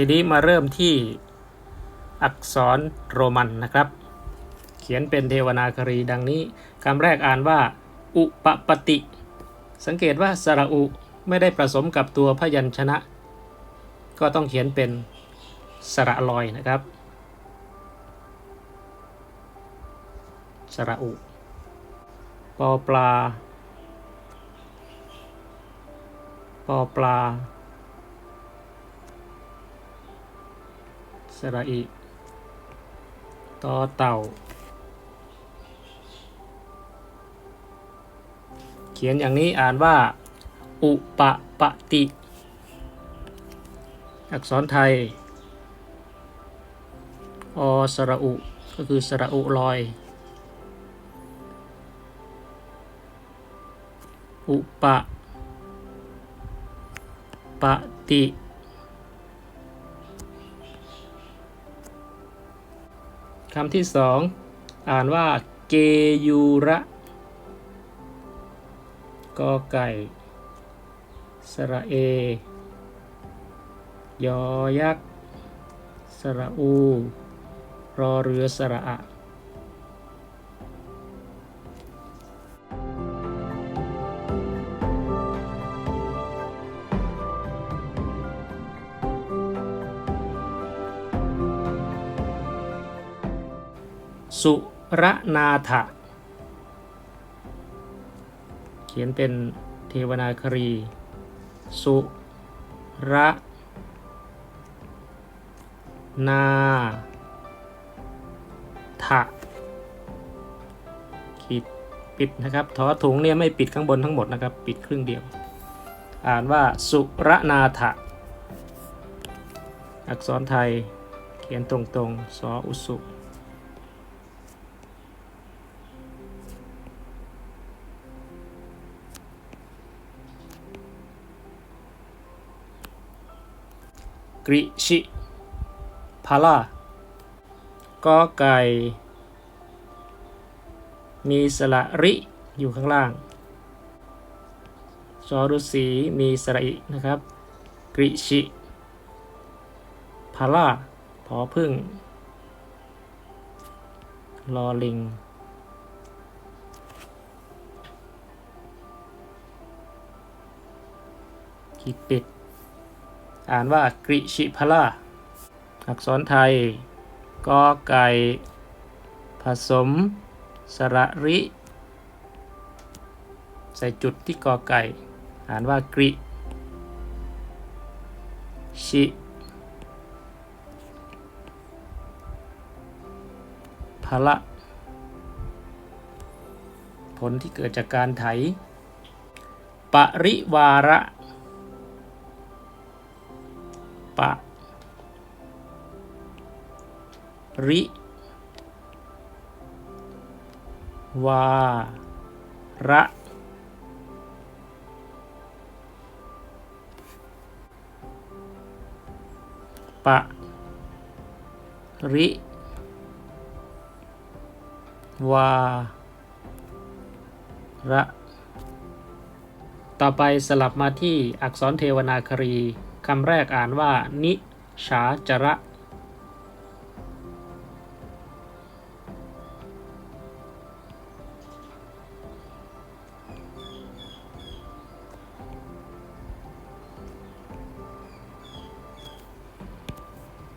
ทีนี้มาเริ่มที่อักษรโรมันนะครับ เขียนเป็นเทวนาครีดังนี้คำแรกอ่านว่า อุปปติ สังเกตว่าสระอุไม่ได้ผสมกับตัวพยัญชนะ ก็ต้องเขียนเป็นสระลอยนะครับ สระอุปอปลาปอปลา สระอิต่อเต่า เขียนอย่างนี้อ่านว่า อุปปติ อักษรไทย อสระอุ ก็คือสระอุลอย อุปปติ คำที่สองอ่านว่าเกยูระกอไก่ สระเอ ยอยักษ์ สระอู รอเรือสระอะ สุรนาถะ เขียนเป็นเทวนาครี สุระนาถะขีดปิดนะครับทอถุงเนี่ยไม่ปิดข้างบนทั้งหมดนะครับ ปิดครึ่งเดียว อ่านว่าสุรนาถะ อักษรไทยเขียนตรงๆ สออุสุ ริชิพาลากอไก่ มีสระริอยู่ข้างล่างสอรุสีมีสระอินะครับกริชิพาลาพอพึ่งลอลิงขีดปิด อ่านว่ากริชิพลาอักษรไทยกอไก่ ผสม สระริ ใส่จุดที่กอไก่ อ่านว่ากริ ชิ พละ ผลที่เกิดจากการไถ ปริวาระ ปะ ริ วา ระ ปะ ริ วา ระต่อไปสลับมาที่อักษรเทวนาครี คำแรกอ่านว่า นิชาจระ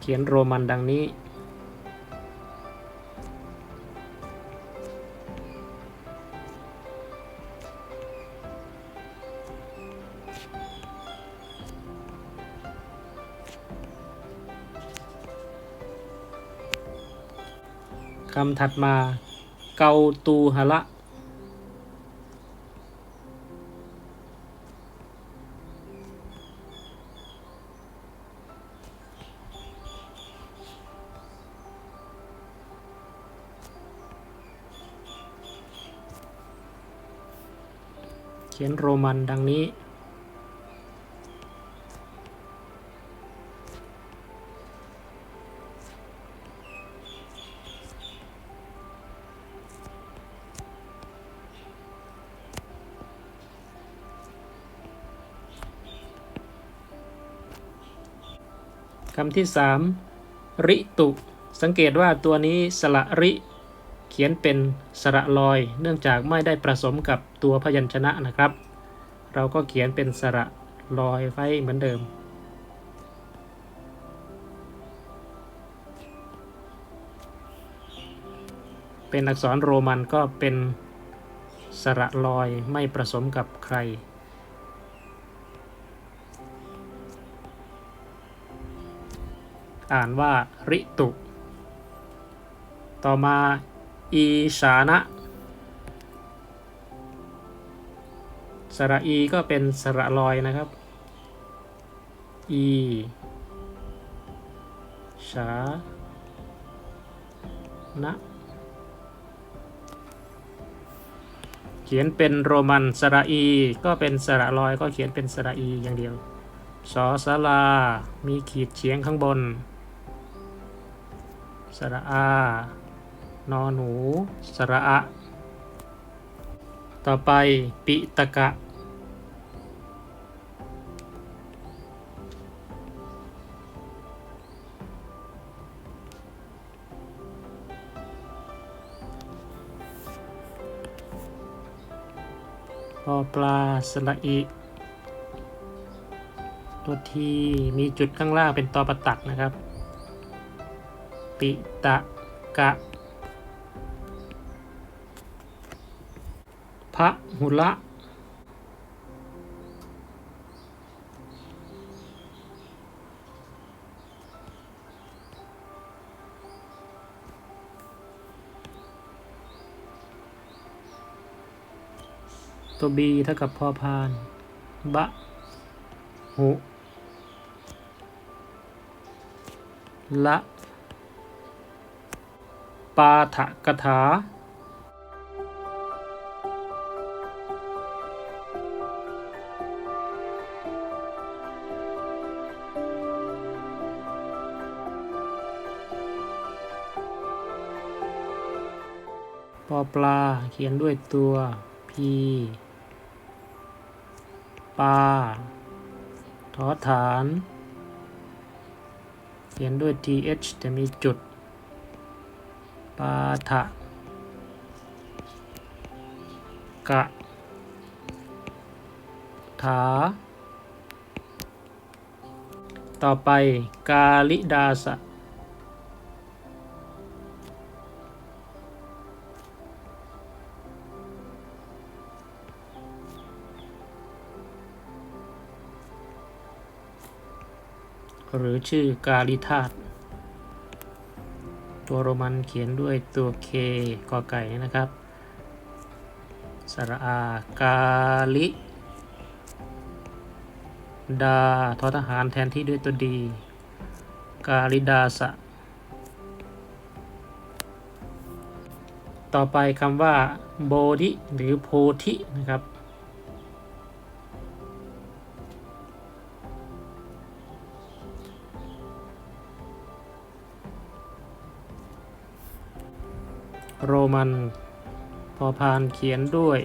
เขียนโรมันดังนี้ คำถัดมา เกาตูหะละ เขียนโรมันดังนี้ คำที่สามริตุ สังเกตว่าตัวนี้สระริเขียนเป็นสระลอย เนื่องจากไม่ได้ผสมกับตัวพยัญชนะนะครับ เราก็เขียนเป็นสระลอยไว้เหมือนเดิม เป็นอักษรโรมันก็เป็นสระลอยไม่ผสมกับใคร อ่านว่าริตุ ต่อมาอีสานะสระอีก็เป็นสระลอยนะครับ อีสานะเขียนเป็นโรมันสระอี ก็เป็นสระลอยก็เขียนเป็นสระอีอย่างเดียวสอสลา มีขีดเฉียงข้างบน ระอา นอหนู สระอะ ต่อไปปิตกะพอปลา สระอิ ตัวทีมีจุดข้างล่างเป็นตอประตักนะครับ ปิตะกะพระหุละตัวบีเท่ากับพอพาน บะ หุ ละ ปาฐกถา ปอปลาเขียนด้วยตัว p ปาทอฐาน เขียนด้วย th แต่มีจุด ปาทะกะถา ต่อไปกาลิดาสะหรือชื่อกาลิธาตุ ตัวโรมันเขียนด้วยตัว K กอไก่นะครับ สระอากาลิดาทอทหารแทนที่ด้วยตัวดี กาลิดาสะ ต่อไปคำว่าโบธิหรือโพธินะครับ โรมัน พอพานเขียนด้วย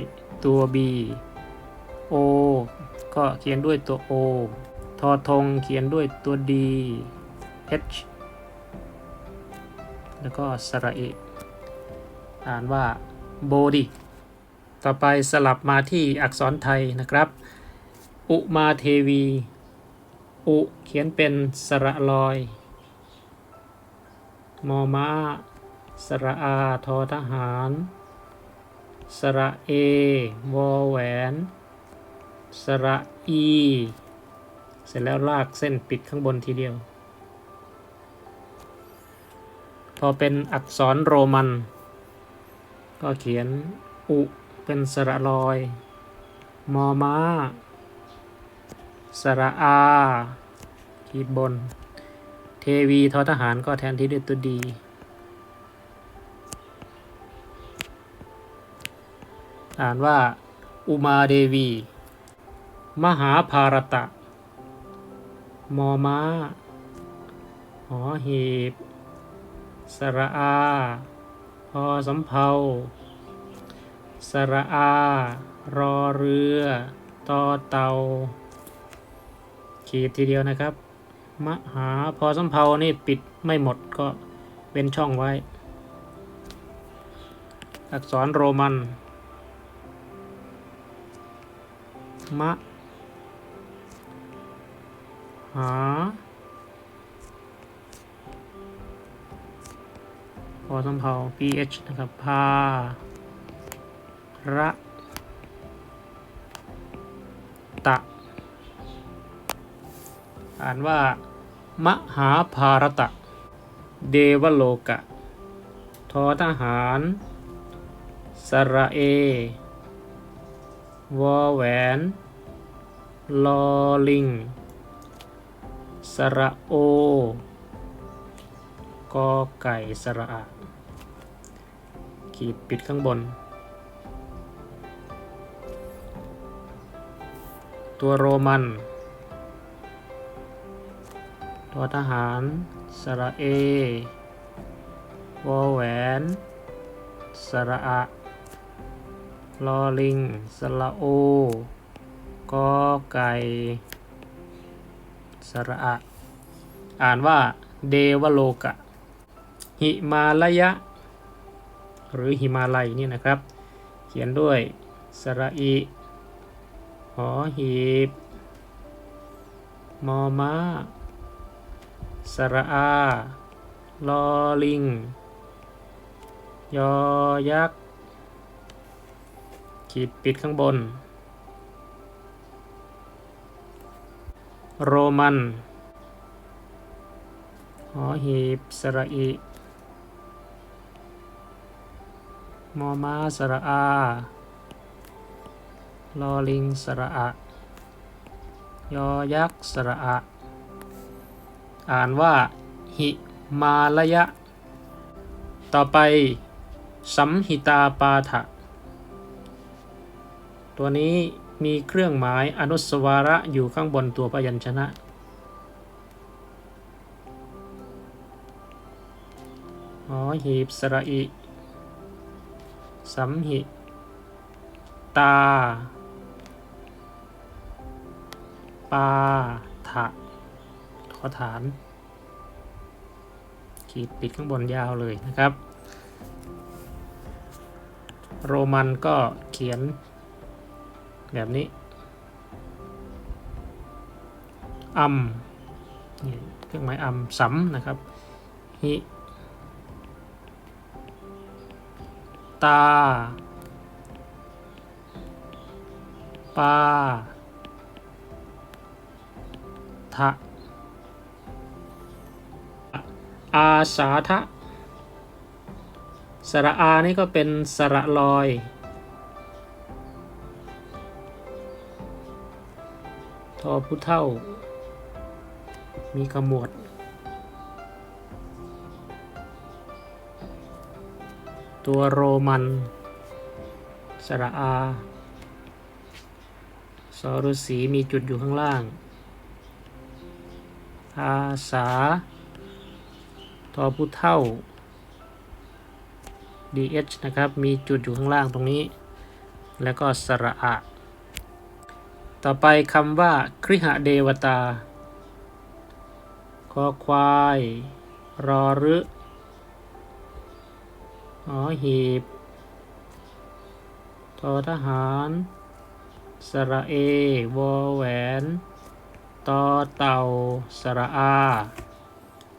ตัว B O ก็เขียนด้วยตัว O ทอทงเขียนด้วยตัว D H แล้วก็สระเออ่านว่าโบดีต่อไปสลับมาที่อักษรไทยนะครับ อุมาเทวี อุเขียนเป็นสระลอย มอม้า สระอาทอทหาร สระเอ วอแหวน สระอี เสร็จแล้วลากเส้นปิดข้างบนทีเดียว พอเป็นอักษรโรมัน ก็เขียน อุ เป็นสระลอย มอม้า สระอาขีดบน เทวีทอทหารก็แทนที่ด้วยตัวดี อ่านว่า อุมาเดวี มหาภารตะ มอม้า หอหีบ สระอาพอสำเภาสระอา รอเรือ ตอเตา ขีดทีเดียวนะครับ มหาพอสำเพานี่ปิดไม่หมดก็เว้นช่องไว้ อักษรโรมัน มะ หาพอสำเพา ph นะครับพาระตะ อ่านว่า มหาภารตะ เดวโลกะ ทอทหาร สระเอ วอแหวน ลอลิง สระโอ กอไก่สระอะขีดปิดข้างบน ตัวโรมันตัวทหาร สระเอ วอแหวน สระอะ ลอลิง สระโอกอไก่ สระอะ อ่านว่าเดวโลกะ หิมาลยะ หรือหิมาลัยนี่นะครับ เขียนด้วย สระอีหอหีบ มอมาสระอาลอลิง ยอยักษ์ ขีดปิดข้างบน โรมัน หอหีบ สระอีมอมาสระอา ลอลิง สระอะ ยอยักษ์ สระอะ อ่านว่า หิมาลยะ ต่อไป สัมหิตาปาฐะ ตัวนี้มีเครื่องหมายอนุสวาระอยู่ข้างบนตัวพยัญชนะ หอหีบสระอิสัมหิ ตา ปาถะขอฐาน ขีดปิดข้างบนยาวเลยนะครับ โรมันก็เขียน แบบนี้อัมนี่เครื่องหมายอัมสัมนะครับหิตาปาทะอาสาทะสระอานี่ก็เป็นสระลอย ทอผู้เท่า มีขมวด ตัวโรมัน สระอาสอฤษีมีจุดอยู่ข้างล่าง อาสา ทอผู้เท่า DH นะครับ มีจุดอยู่ข้างล่างตรงนี้ แล้วก็สระอะ ต่อไปคำว่าคริหเดวตา คอควาย รอรึหอหีบทอทหาร สระเอ วอแหวน ตอเต่า สระอา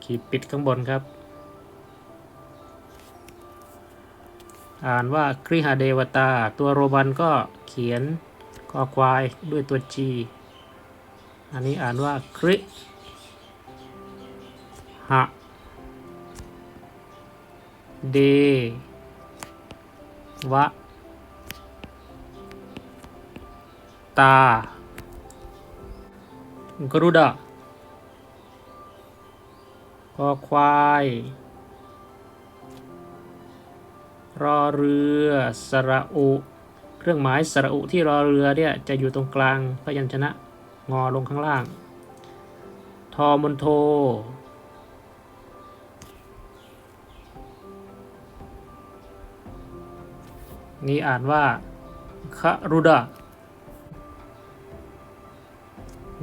ขีดปิดข้างบนครับ อ่านว่าคริหเดวตา ตัวโรมันก็เขียน คอควายด้วยตัว G อันนี้อ่านว่าคริหะเดวะตากรุดะคอควาย รอเรือ สระอุ เครื่องหมายสระอุที่รอเรือเนี่ยจะอยู่ตรงกลางพยัญชนะงอลงข้างล่าง ทอมนโท นี่อ่านว่าครุดะ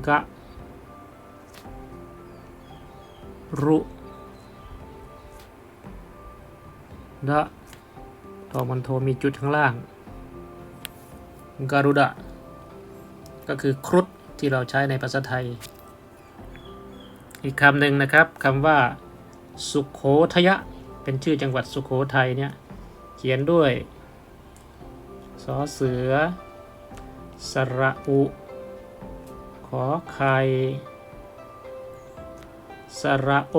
กะรุดะทอมันโทมีจุดข้างล่าง การุดะก็คือครุฑที่เราใช้ในภาษาไทย อีกคำหนึ่งนะครับคำว่าสุขโขทยะ เป็นชื่อจังหวัดสุขโขทัยเนี่ยเขียนด้วยสอเสือ สระอุ ขอไข่สระโอ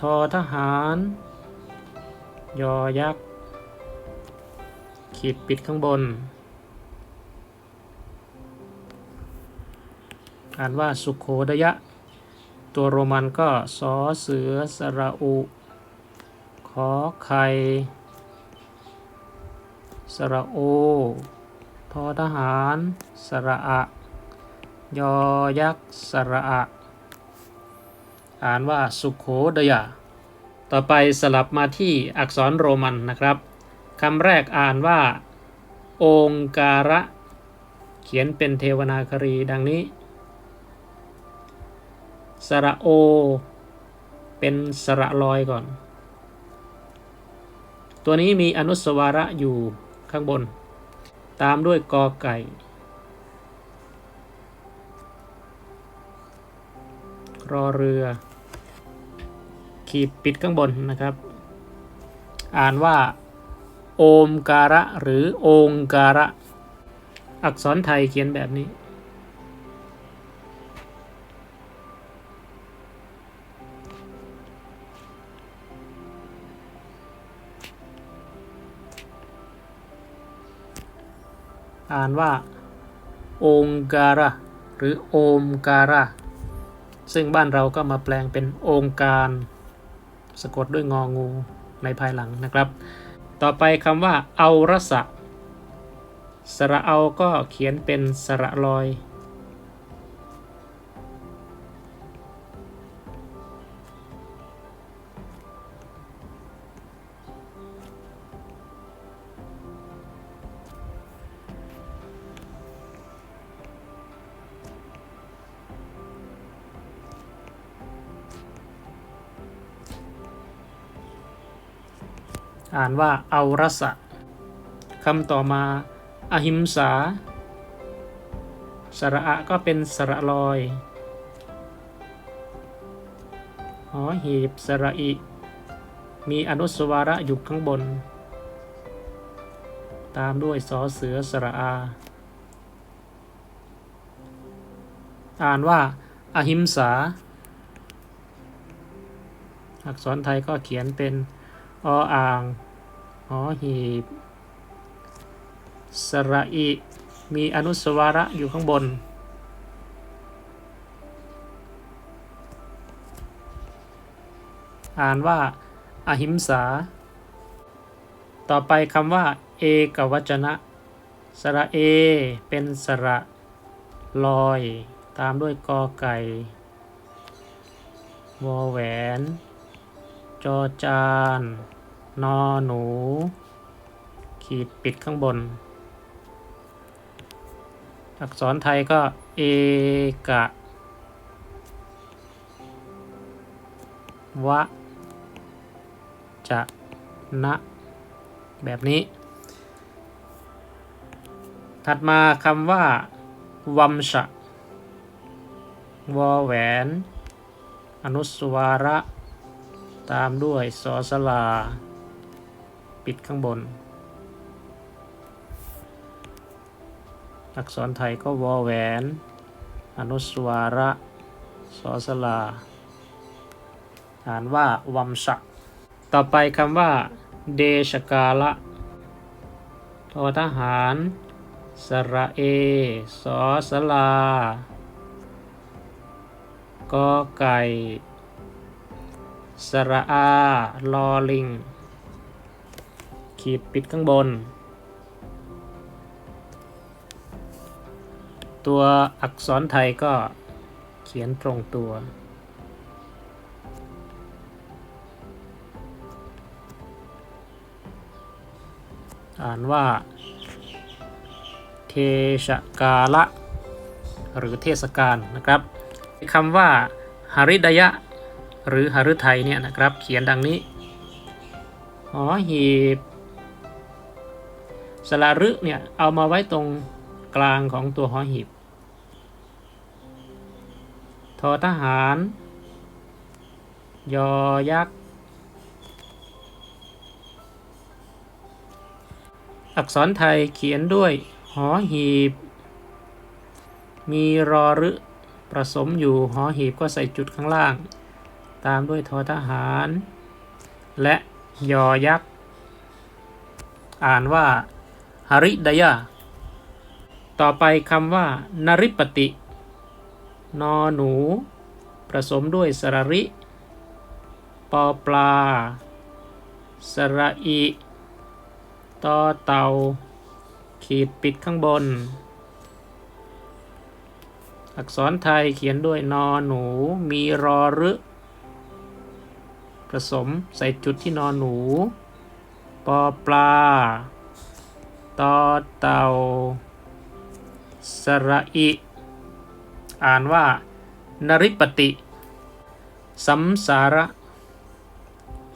ทอทหาร ยอยักษ์ ขีดปิดข้างบน อ่านว่าสุขโขดยะ ตัวโรมันก็สอเสือสระอุ ขอไข่สระโอทอทหาร สระอะ ยอยักษ์ สระอะ อ่านว่าสุขโขดยะ ต่อไปสลับมาที่อักษรโรมันนะครับ คำแรกอ่านว่า องการะ เขียนเป็นเทวนาครีดังนี้ สระโอ เป็นสระลอยก่อน ตัวนี้มีอนุสวาระอยู่ข้างบน ตามด้วยกอไก่ รอเรือ ขีดปิดข้างบนนะครับ อ่านว่า โอมการะหรือองการะ อักษรไทยเขียนแบบนี้ อ่านว่า องการะ หรือโอมการะ ซึ่งบ้านเราก็มาแปลงเป็นองค์การ สะกดด้วยงองูในภายหลังนะครับ ต่อไปคำว่าเอารสะ สระเอาก็เขียนเป็นสระลอย อ่านว่าเอารสะคำต่อมาอหิมสา สระอะก็เป็นสระลอย หอหีบสระอิมีอนุสวาระอยู่ข้างบน ตามด้วยสอเสือสระอา อ่านว่าอหิมสา อักษรไทยก็เขียนเป็น ออ่างหอหีบสระอิมีอนุสวาระอยู่ข้างบน อ่านว่าอหิมสา ต่อไปคำว่า เอกวจนะ สระเอ เป็นสระลอย ตามด้วยกอไก่ วอแหวน จอจาน นอหนู ขีดปิดข้างบน อักษรไทยก็เอกะวะจะนะแบบนี้ ถัดมาคำว่า วัมชะวอแหวน อนุสวาระ ตามด้วยสอสลา ปิดข้างบน อักษรไทยก็วอแหวน อนุสวาระสอสลา อ่านว่าวัมชะต่อไปคำว่า เดชกาละทอทหาร สระเอ สอสลากอไก่ สระอา ลอลิง ขีดปิดข้างบน ตัวอักษรไทยก็เขียนตรงตัว อ่านว่า เทศกาละ หรือเทศกาลนะครับคำว่าหริดยะ หรือหฤทัยเนี่ยนะครับ เขียนดังนี้หอหีบ สระรึเนี่ยเอามาไว้ตรงกลางของตัวหอหีบทอทหาร ยอยักษ์ อักษรไทยเขียนด้วย หอหีบ มีรอรึผสมอยู่หอหีบก็ใส่จุดข้างล่าง ตามด้วยทอทหาร และยอยักษ์ อ่านว่า หริดยะต่อไปคำว่า นริปติ นอหนู ผสมด้วยสระริ ปอปลา สระอิตอเต่า ขีดปิดข้างบน อักษรไทยเขียนด้วยนอหนู มีรอรึ ผสมใส่จุดที่นอหนู ปอปลา ตอเต่าสระอิอ่านว่านริปติ สัมสาระ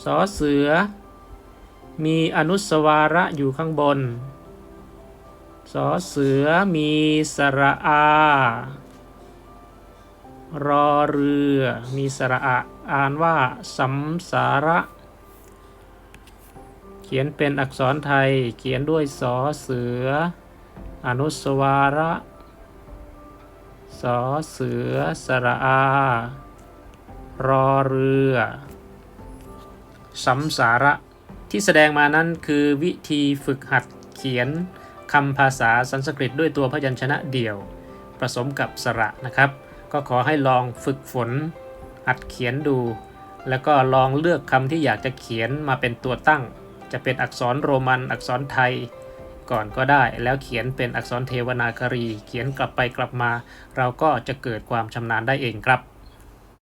สอเสือ มีอนุสวาระอยู่ข้างบน สอเสือมีสระอา รอเรือ มีสระอะ อ่านว่าสัมสาระ ขียนเป็นอักษรไทย เขียนด้วยสอเสือ อนุสวาระ สอเสือ สระอา รอเรือสัมสาระ ที่แสดงมานั้นคือวิธีฝึกหัดเขียนคำภาษาสันสกฤตด้วยตัวพยัญชนะเดี่ยว ผสมกับสระนะครับ ก็ขอให้ลองฝึกฝนหัดเขียนดู แล้วก็ลองเลือกคำที่อยากจะเขียนมาเป็นตัวตั้ง จะเป็นอักษรโรมันอักษรไทย ก่อนก็ได้แล้วเขียนเป็นอักษรเทวนาครี เขียนกลับไปกลับมา เราก็จะเกิดความชำนาญได้เองครับ